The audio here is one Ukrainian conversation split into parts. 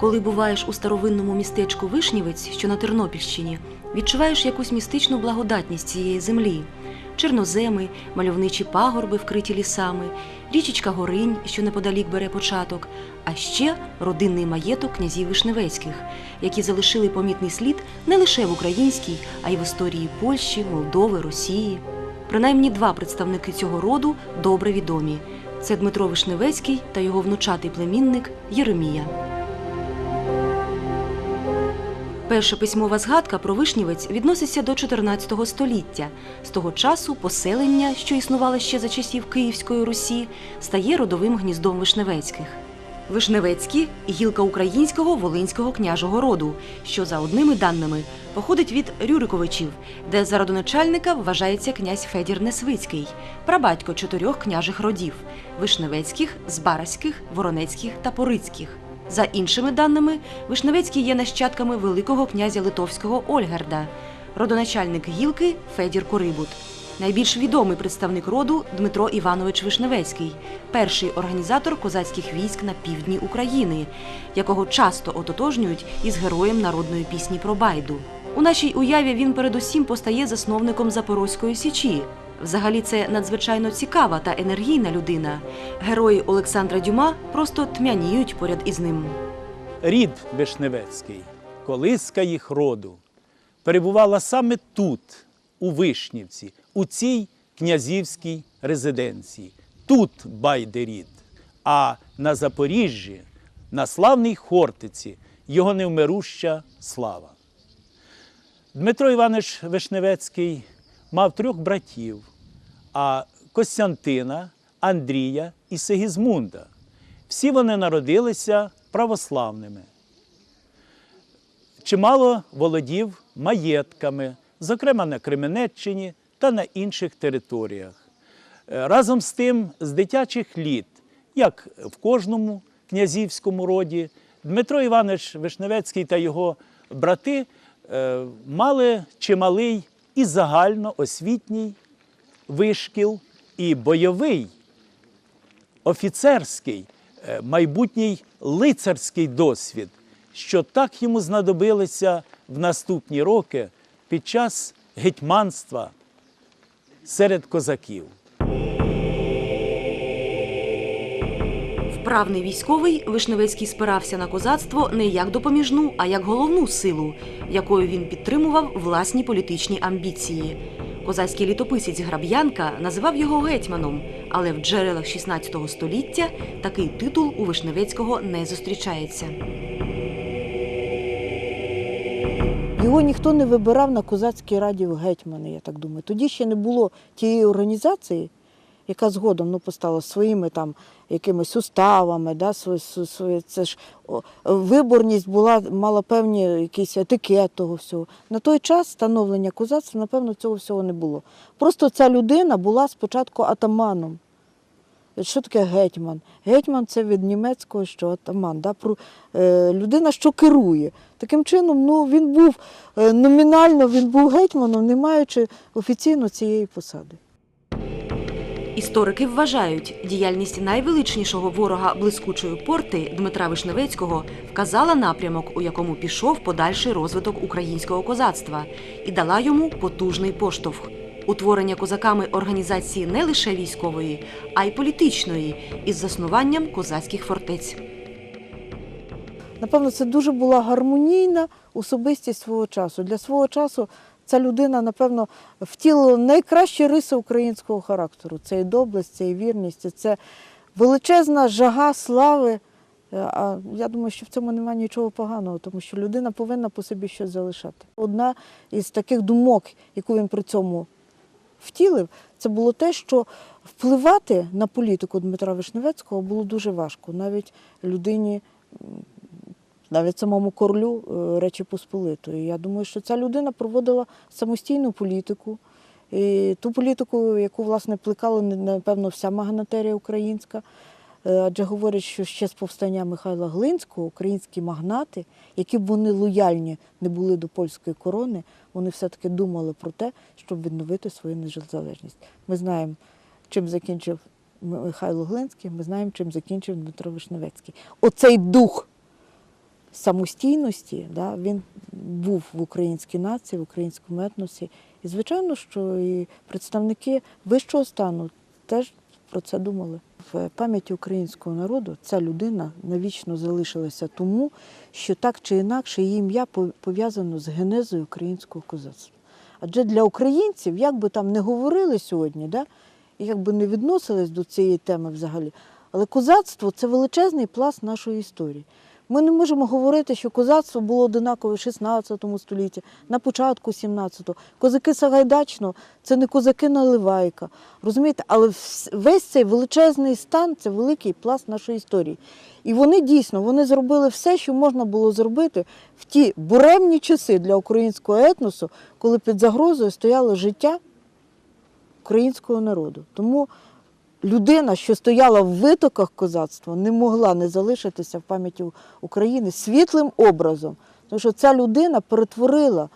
Коли буваєш у старовинному містечку Вишнівець, що на Тернопільщині, відчуваєш якусь містичну благодатність цієї землі. Чорноземи, мальовничі пагорби, вкриті лісами, річечка Горинь, що неподалік бере початок, а ще родинний маєток князів Вишневецьких, які залишили помітний слід не лише в українській, а й в історії Польщі, Молдови, Росії. Принаймні два представники цього роду добре відомі: це Дмитро Вишневецький та його внучатий племінник Єремія. Перша письмова згадка про Вишнівець відноситься до 14 століття. З того часу поселення, що існувало ще за часів Київської Русі, стає родовим гніздом Вишневецьких. Вишневецькі гілка українського волинського княжого роду, що за одними даними походить від Рюриковичів, де за родоначальника вважається князь Федір Несвицький, прабатько чотирьох княжих родів Вишневецьких, Збаразьких, Воронецьких та Порицьких. За іншими даними, Вишневецькі є нащадками великого князя Литовського Ольгерда, родоначальник гілки Федір Корибут. Найбільш відомий представник роду Дмитро Іванович Вишневецький, перший організатор козацьких військ на півдні України, якого часто ототожнюють із героєм народної пісні про Байду. У нашій уяві він передусім постає засновником Запорозької січі. Взагалі, це надзвичайно цікава та енергійна людина. Герої Олександра Дюма просто тмяніють поряд із ним. Рід Вишневецький, колиска їх роду, перебувала саме тут, у Вишнівці, у цій князівській резиденції. Тут байде рід. А на Запоріжжі, на славній Хортиці, його невмируща слава. Дмитро Іванович Вишневецький мав трьох братів, а Костянтина, Андрія і Сигізмунда. Всі вони народилися православними. Чимало володів маєтками, зокрема на Кременеччині та на інших територіях. Е, Разом з тим, з дитячих літ, як в кожному князівському роді, Дмитро Іванович Вишневецький та його брати е, мали чималий і загальноосвітній вишкіл, і бойовий, офіцерський, е, майбутній лицарський досвід, що так йому знадобилися в наступні роки під час гетьманства серед козаків. Вправний військовий Вишневецький спирався на козацтво не як допоміжну, а як головну силу, якою він підтримував власні політичні амбіції. Козацький літописець Граб'янка називав його гетьманом, але в джерелах 16 століття такий титул у Вишневецького не зустрічається. Його ніхто не вибирав на козацькій раді в гетьмани, я так думаю. Тоді ще не було тієї організації, яка згодом ну, постала своїми там якимись уставами, да, свої, свої, це ж виборність була, мала певні якийсь етикет того всього. На той час становлення козацтва, напевно, цього всього не було. Просто ця людина була спочатку атаманом. Що таке гетьман? Гетьман це від німецького, що атаман, да? про, е, людина, що керує. Таким чином, ну, він був е, номінально він був гетьманом, не маючи офіційно цієї посади. Історики вважають, діяльність найвеличнішого ворога блискучої порти Дмитра Вишневецького вказала напрямок, у якому пішов подальший розвиток українського козацтва, і дала йому потужний поштовх. Утворення козаками організації не лише військової, а й політичної, із заснуванням козацьких фортець. Напевно, це дуже була гармонійна особистість свого часу. Для свого часу ця людина, напевно, втілила найкращі риси українського характеру. Це і доблесть, це і вірність, це величезна жага слави. Е, А я думаю, що в цьому немає нічого поганого, тому що людина повинна по собі щось залишати. Одна із таких думок, яку він при цьому втілив, це було те, що впливати на політику Дмитра Вишневецького було дуже важко, навіть людині, навіть самому королю е, Речі Посполитої. Я думаю, що ця людина проводила самостійну політику. І ту політику, яку власне плекала напевно вся магнатерія українська. Е, Адже говорять, що ще з повстання Михайла Глинського українські магнати, які б вони лояльні не були до польської корони, вони все-таки думали про те, щоб відновити свою незалежність. Ми знаємо, чим закінчив Михайло Глинський, ми знаємо, чим закінчив Дмитро Вишневецький. Оцей дух самостійності, да, він був в українській нації, в українському етносі. І, звичайно, що і представники вищого стану теж про це думали. В пам'яті українського народу ця людина навічно залишилася тому, що так чи інакше її ім'я пов'язано з генезою українського козацтва. Адже для українців, як би там не говорили сьогодні, да, і як би не відносились до цієї теми взагалі, але козацтво це величезний пласт нашої історії. Ми не можемо говорити, що козацтво було одинакове в 16 столітті, на початку 17-го. Козаки Сагайдачного це не козаки Наливайка. Розумієте? Але весь цей величезний стан це великий пласт нашої історії. І вони дійсно вони зробили все, що можна було зробити в ті буремні часи для українського етносу, коли під загрозою стояло життя українського народу. Тому людина, що стояла в витоках козацтва, не могла не залишитися в пам'яті України світлим образом. Тому що ця людина перетворила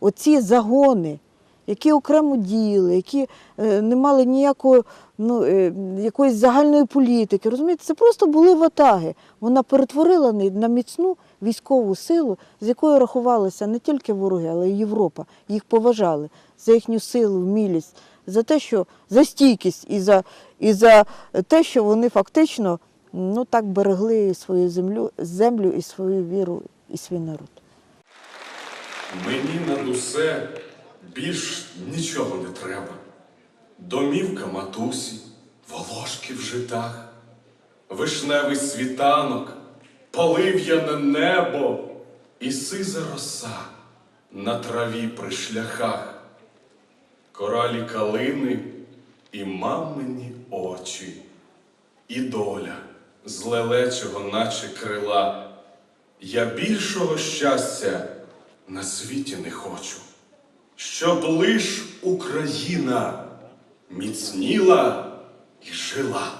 оці загони, які окремо діяли, які е, не мали ніякої ну, е, якоїсь загальної політики. Розумієте, це просто були ватаги. Вона перетворила на- на міцну військову силу, з якою рахувалися не тільки вороги, але й Європа. Їх поважали за їхню силу, вмілість, за те, що за стійкість і за, і за те, що вони фактично ну, так берегли свою землю, землю і свою віру, і свій народ. Мені над усе більш нічого не треба. Домівка матусі, волошки в житах, вишневий світанок, полив'яне небо і сиза роса на траві при шляхах, коралі калини і мамині очі, і доля з лелечого, наче крила. Я більшого щастя на світі не хочу, щоб лиш Україна міцніла і жила.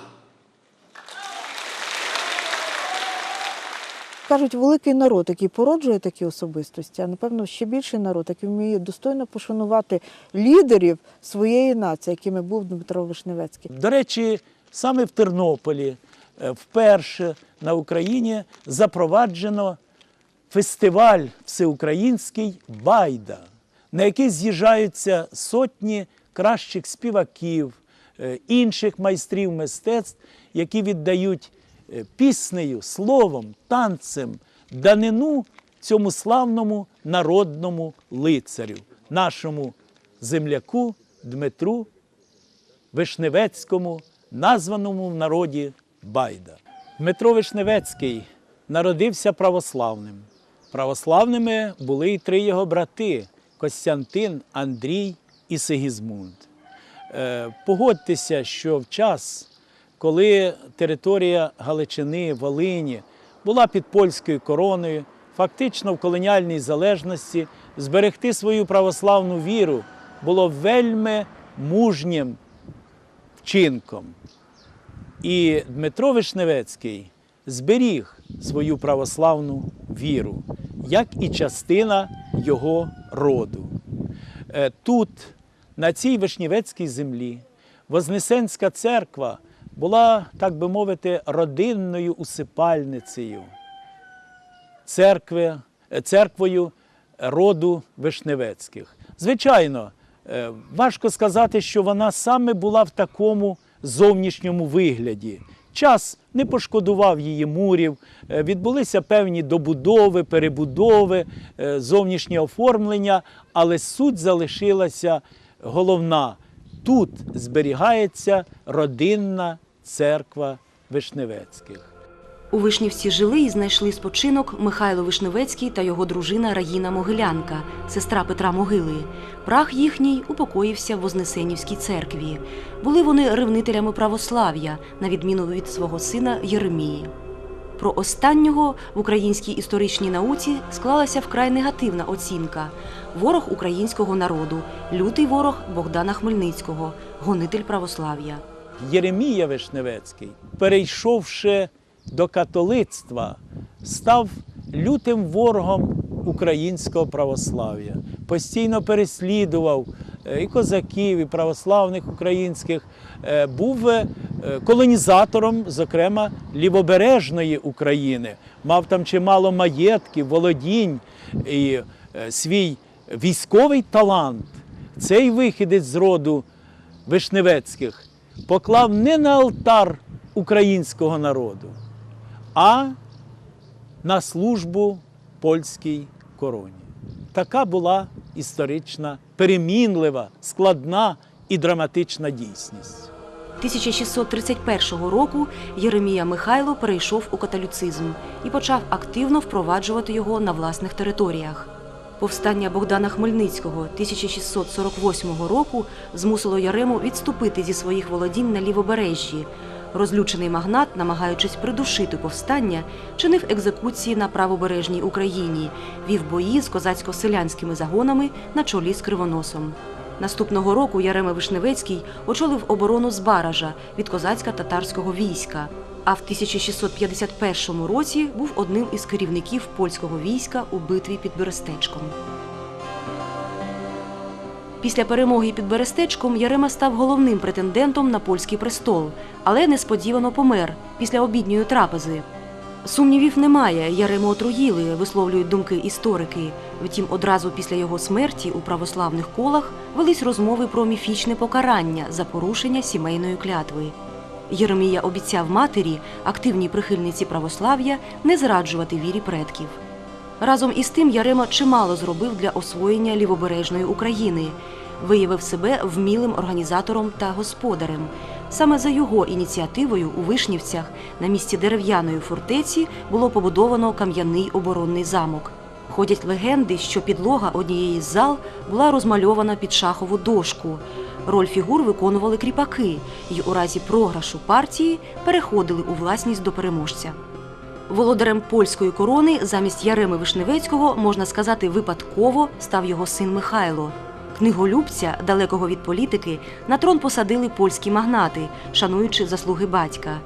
Кажуть, великий народ, який породжує такі особистості, а напевно ще більший народ, який вміє достойно пошанувати лідерів своєї нації, якими був Дмитро Вишневецький. До речі, саме в Тернополі е, вперше на Україні запроваджено фестиваль всеукраїнський Байда, на який з'їжджаються сотні кращих співаків, е, інших майстрів мистецтв, які віддають піснею, словом, танцем данину цьому славному народному лицарю, нашому земляку Дмитру Вишневецькому, названому в народі Байда. Дмитро Вишневецький народився православним. Православними були й три його брати Костянтин, Андрій і Сигізмунд. Е, Погодьтеся, що в час, коли територія Галичини, Волині була під польською короною, фактично в колоніальній залежності, зберегти свою православну віру було вельми мужнім вчинком. І Дмитро Вишневецький зберіг свою православну віру, як і частина його роду. Е, Тут, на цій Вишневецькій землі, Вознесенська церква була, так би мовити, родинною усипальницею церкви, е, церквою роду Вишневецьких. Звичайно, е, важко сказати, що вона саме була в такому зовнішньому вигляді. Час не пошкодував її мурів, е, відбулися певні добудови, перебудови, зовнішнє оформлення, але суть залишилася головна. Тут зберігається родинна церква Вишневецьких. У Вишнівці жили і знайшли спочинок Михайло Вишневецький та його дружина Раїна Могилянка, сестра Петра Могили. Прах їхній упокоївся в Вознесенівській церкві. Були вони ревнителями православ'я, на відміну від свого сина Єремії. Про останнього в українській історичній науці склалася вкрай негативна оцінка: ворог українського народу, лютий ворог Богдана Хмельницького, гонитель православ'я. Єремія Вишневецький, перейшовши до католицтва, став лютим ворогом українського православ'я, постійно переслідував е, і козаків, і православних українських, е, був е, колонізатором, зокрема, лівобережної України. Мав там чимало маєтків, володінь і свій військовий талант. Цей вихідець з роду Вишневецьких поклав не на алтар українського народу, а на службу польській короні. Така була історична, перемінлива, складна і драматична дійсність. 1631 року Єремія Михайло перейшов у католюцизм і почав активно впроваджувати його на власних територіях. Повстання Богдана Хмельницького 1648 року змусило Ярему відступити зі своїх володінь на лівобережжі. Розлючений магнат, намагаючись придушити повстання, чинив екзекуції на правобережній Україні, вів бої з козацько-селянськими загонами на чолі з Кривоносом. Наступного року Ярема Вишневецький очолив оборону Збаража від козацько-татарського війська. А в 1651 році був одним із керівників польського війська у битві під Берестечком. Після перемоги під Берестечком Ярема став головним претендентом на польський престол, але несподівано помер після обідньої трапези. Сумнівів немає, Ярему отруїли, висловлюють думки історики. Втім, одразу після його смерті у православних колах велись розмови про міфічне покарання за порушення сімейної клятви. Єремія обіцяв матері, активній прихильниці православ'я, не зраджувати вірі предків. Разом із тим Ярема чимало зробив для освоєння лівобережної України, виявив себе вмілим організатором та господарем. Саме за його ініціативою у Вишнівцях на місці дерев'яної фортеці було побудовано кам'яний оборонний замок. Ходять легенди, що підлога однієї з зал була розмальована під шахову дошку. Роль фігур виконували кріпаки і у разі програшу партії переходили у власність до переможця. Володарем польської корони замість Яреми Вишневецького, можна сказати, випадково став його син Михайло. Книголюбця, далекого від політики, на трон посадили польські магнати, шануючи заслуги батька.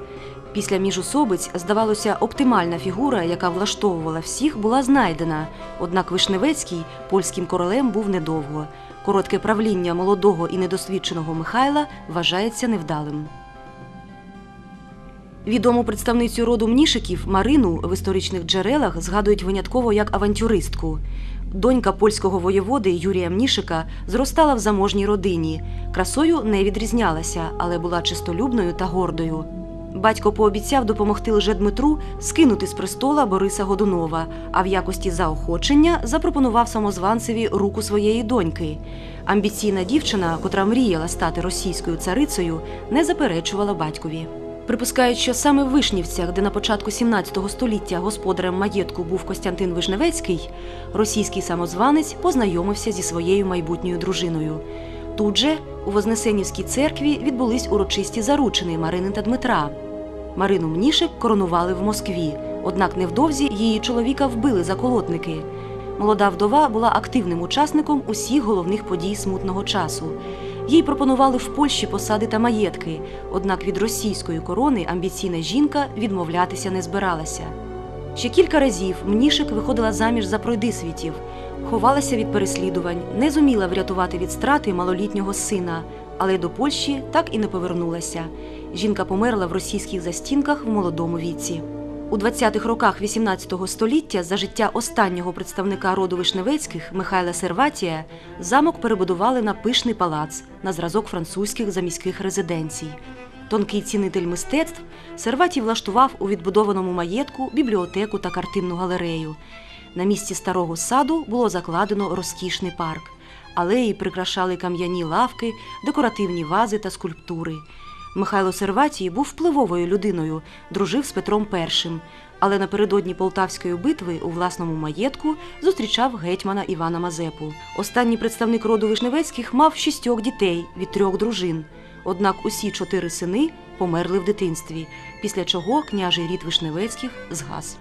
Після міжусобиць, здавалося, оптимальна фігура, яка влаштовувала всіх, була знайдена. Однак Вишневецький польським королем був недовго. Коротке правління молодого і недосвідченого Михайла вважається невдалим. Відому представницю роду Мнішиків Марину в історичних джерелах згадують винятково як авантюристку. Донька польського воєводи Юрія Мнішика зростала в заможній родині. Красою не відрізнялася, але була чистолюбною та гордою. Батько пообіцяв допомогти Лжедмитру скинути з престола Бориса Годунова, а в якості заохочення запропонував самозванцеві руку своєї доньки. Амбіційна дівчина, котра мріяла стати російською царицею, не заперечувала батькові. Припускають, що саме в Вишнівцях, де на початку 17 століття господарем маєтку був Костянтин Вишневецький, російський самозванець познайомився зі своєю майбутньою дружиною. Тут же, у Вознесенівській церкві, відбулись урочисті заручини Марини та Дмитра. Марину Мнішик коронували в Москві, однак невдовзі її чоловіка вбили заколотники. Молода вдова була активним учасником усіх головних подій смутного часу. Їй пропонували в Польщі посади та маєтки, однак від російської корони амбіційна жінка відмовлятися не збиралася. Ще кілька разів Мнішик виходила заміж за пройдисвітів, ховалася від переслідувань, не зуміла врятувати від страти малолітнього сина, але до Польщі так і не повернулася. Жінка померла в російських застінках в молодому віці. У 20-х роках XVIII століття за життя останнього представника роду Вишневецьких Михайла Серватія замок перебудували на пишний палац на зразок французьких заміських резиденцій. Тонкий цінитель мистецтв Серватій влаштував у відбудованому маєтку бібліотеку та картинну галерею. На місці старого саду було закладено розкішний парк. Алеї прикрашали кам'яні лавки, декоративні вази та скульптури. Михайло Серватій був впливовою людиною, дружив з Петром І, але напередодні Полтавської битви у власному маєтку зустрічав гетьмана Івана Мазепу. Останній представник роду Вишневецьких мав шістьох дітей від трьох дружин. Однак усі чотири сини померли в дитинстві, після чого княжий рід Вишневецьких згас.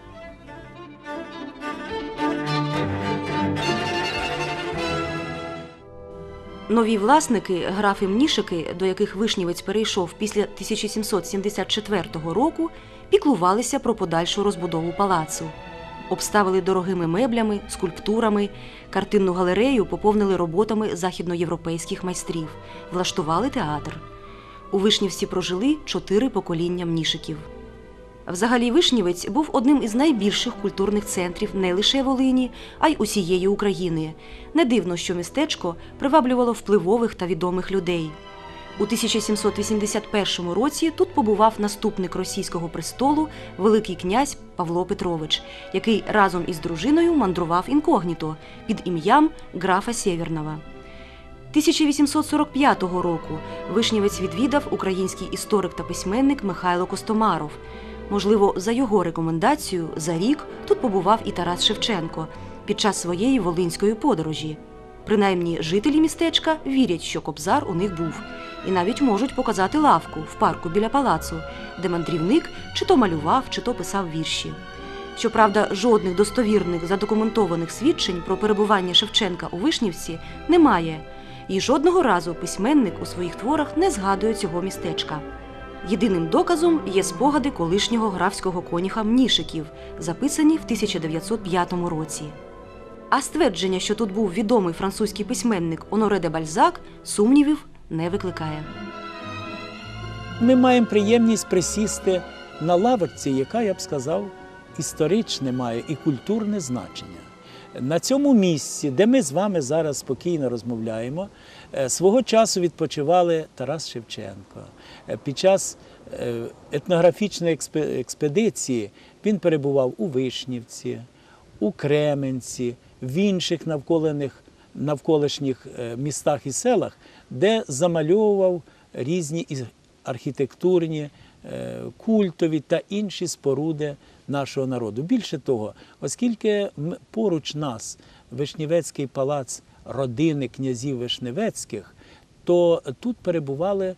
Нові власники, графи Мнішики, до яких Вишнівець перейшов після 1774 року, піклувалися про подальшу розбудову палацу. Обставили дорогими меблями, скульптурами, картинну галерею поповнили роботами західноєвропейських майстрів, влаштували театр. У Вишнівці прожили чотири покоління мнішиків. Взагалі, Вишнівець був одним із найбільших культурних центрів не лише Волині, а й усієї України. Не дивно, що містечко приваблювало впливових та відомих людей. У 1781 році тут побував наступник російського престолу, Великий князь Павло Петрович, який разом із дружиною мандрував інкогніто під ім'ям графа Сєвєрнова. 1845 року Вишнівець відвідав український історик та письменник Михайло Костомаров. Можливо, за його рекомендацією за рік тут побував і Тарас Шевченко під час своєї волинської подорожі. Принаймні, жителі містечка вірять, що кобзар у них був, і навіть можуть показати лавку в парку біля палацу, де мандрівник чи то малював, чи то писав вірші. Щоправда, жодних достовірних задокументованих свідчень про перебування Шевченка у Вишнівці немає, і жодного разу письменник у своїх творах не згадує цього містечка. Єдиним доказом є спогади колишнього графського коніха Мнішиків, записані в 1905 році. А ствердження, що тут був відомий французький письменник Оноре де Бальзак, сумнівів не викликає. Ми маємо приємність присісти на лавочці, яка, я б сказав, історичне має і культурне значення. На цьому місці, де ми з вами зараз спокійно розмовляємо, свого часу відпочивали Тарас Шевченко. Е, Під час е, етнографічної експедиції він перебував у Вишнівці, у Кременці, в інших навколишніх е, містах і селах, де замальовував різні архітектурні, е, культові та інші споруди нашого народу. Більше того, оскільки поруч нас Вишнівецький палац родини князів Вишневецьких, то тут перебували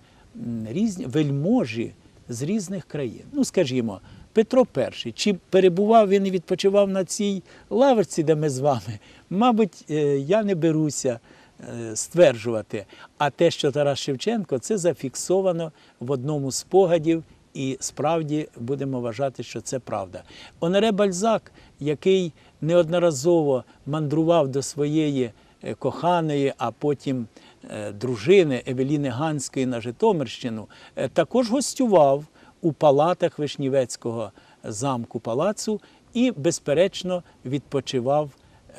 різні вельможі з різних країн. Ну, скажімо, Петро І, чи перебував він і відпочивав на цій лавочці, де ми з вами, мабуть, е, я не беруся е, стверджувати. А те, що Тарас Шевченко, це зафіксовано в одному з спогадів, і справді будемо вважати, що це правда. Оноре Бальзак, який неодноразово мандрував до своєї коханої, а потім е, дружини Евеліни Ганської на Житомирщину, е, також гостював у палатах Вишнівецького замку палацу і, безперечно, відпочивав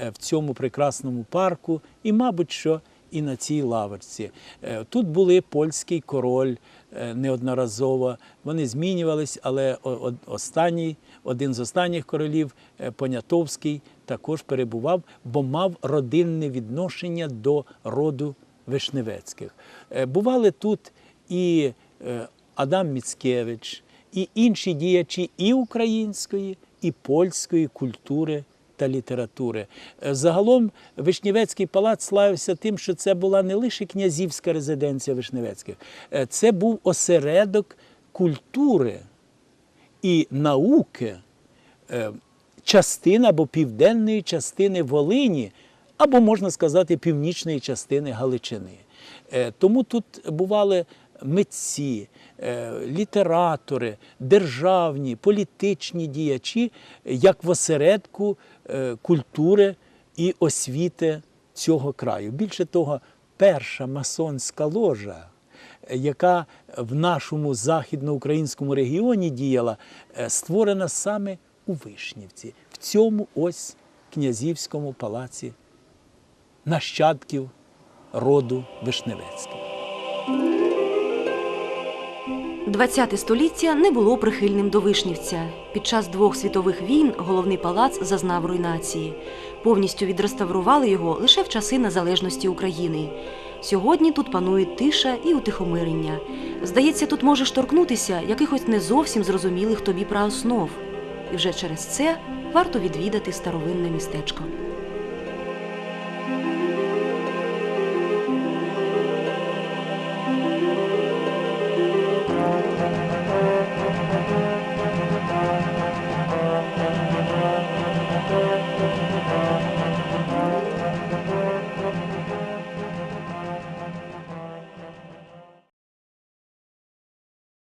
е, в цьому прекрасному парку і, мабуть, що і на цій лавочці. Е, Тут були польський король е, неодноразово. Вони змінювались, але останній, один з останніх королів, е, Понятовський, також перебував, бо мав родинне відношення до роду Вишневецьких. Е, Бували тут і е, Адам Міцкевич, і інші діячі і української, і польської культури та літератури. Е, Загалом Вишнівецький палац славився тим, що це була не лише князівська резиденція Вишневецьких, це був осередок культури і науки частини або південної частини Волині, або можна сказати, північної частини Галичини. Е, Тому тут бували митці, е, літератори, державні, політичні діячі, як в осередку е, культури і освіти цього краю. Більше того, перша масонська ложа, яка в нашому західноукраїнському регіоні діяла, створена саме у Вишнівці, в цьому ось князівському палаці нащадків роду Вишневецьких. ХХ століття не було прихильним до Вишнівця. Під час двох світових війн головний палац зазнав руйнації. Повністю відреставрували його лише в часи незалежності України. Сьогодні тут панують тиша і утихомирення. Здається, тут можеш торкнутися якихось не зовсім зрозумілих тобі прааснов. І вже через це варто відвідати старовинне містечко.